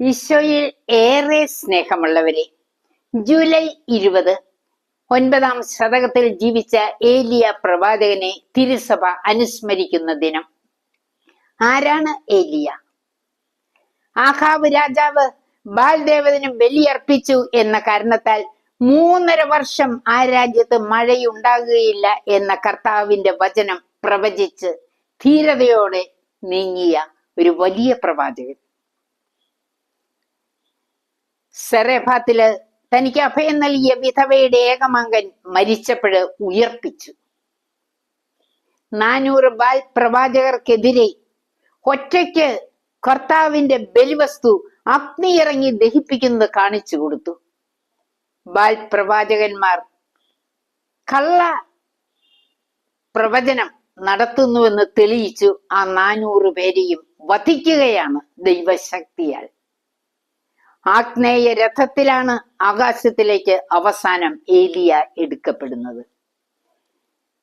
ഈശോയിൽ ഏറെ സ്നേഹമുള്ളവരെ ജൂലൈ ഇരുപത് ഒൻപതാം ശതകത്തിൽ ജീവിച്ച ഏലിയ പ്രവാചകനെ തിരുസഭ അനുസ്മരിക്കുന്ന ദിനം. ആരാണ് ഏലിയ? ആഹാവ് രാജാവ് ബാൽദേവതനും ബലിയർപ്പിച്ചു എന്ന കാരണത്താൽ മൂന്നര വർഷം ആ രാജ്യത്ത് മഴയുണ്ടാകുകയില്ല എന്ന കർത്താവിന്റെ വചനം പ്രവചിച്ച് ധീരതയോടെ നീങ്ങിയ ഒരു വലിയ പ്രവാചകൻ. സെറേഫാത്തിൽ തനിക്ക് അഭയം നൽകിയ വിധവയുടെ ഏകമംഗൻ മരിച്ചപ്പോഴ് ഉയർപ്പിച്ചു. നാനൂറ് ബാൽ പ്രവാചകർക്കെതിരെ ഒറ്റയ്ക്ക് കർത്താവിന്റെ ബലിവസ്തു അഗ്നി ഇറങ്ങി ദഹിപ്പിക്കുന്നത് കാണിച്ചു കൊടുത്തു. ബാൽ പ്രവാചകന്മാർ കള്ള പ്രവചനം നടത്തുന്നുവെന്ന് തെളിയിച്ചു ആ നാനൂറ് പേരെയും വധിക്കുകയാണ് ദൈവശക്തിയാൽ. ആഗ്നേയ രഥത്തിലാണ് ആകാശത്തിലേക്ക് അവസാനം ഏലിയ എടുക്കപ്പെടുന്നത്.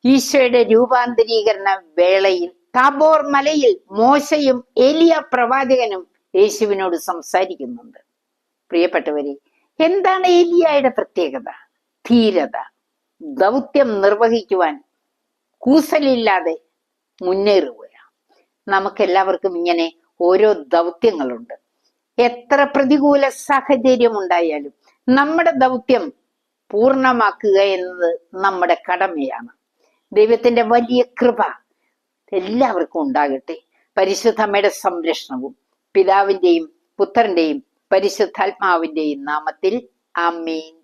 ഈശോയുടെ രൂപാന്തരീകരണ വേളയിൽ താബോർ മലയിൽ മോശയും ഏലിയ പ്രവാചകനും യേശുവിനോട് സംസാരിക്കുന്നുണ്ട്. പ്രിയപ്പെട്ടവരെ എന്താണ് ഏലിയായുടെ പ്രത്യേകത? ധീരത ദൗത്യം നിർവഹിക്കുവാൻ കൂസലില്ലാതെ മുന്നേറുകയാണ്. നമുക്കെല്ലാവർക്കും ഇങ്ങനെ ഓരോ ദൗത്യങ്ങളുണ്ട്. എത്ര പ്രതികൂല സാഹചര്യം ഉണ്ടായാലും നമ്മുടെ ദൗത്യം പൂർണമാക്കുക എന്നത് നമ്മുടെ കടമയാണ്. ദൈവത്തിന്റെ വലിയ കൃപ എല്ലാവർക്കും ഉണ്ടാകട്ടെ. പരിശുദ്ധമ്മയുടെ സംരക്ഷണവും പിതാവിന്റെയും പുത്രന്റെയും പരിശുദ്ധാത്മാവിന്റെയും നാമത്തിൽ ആമേൻ.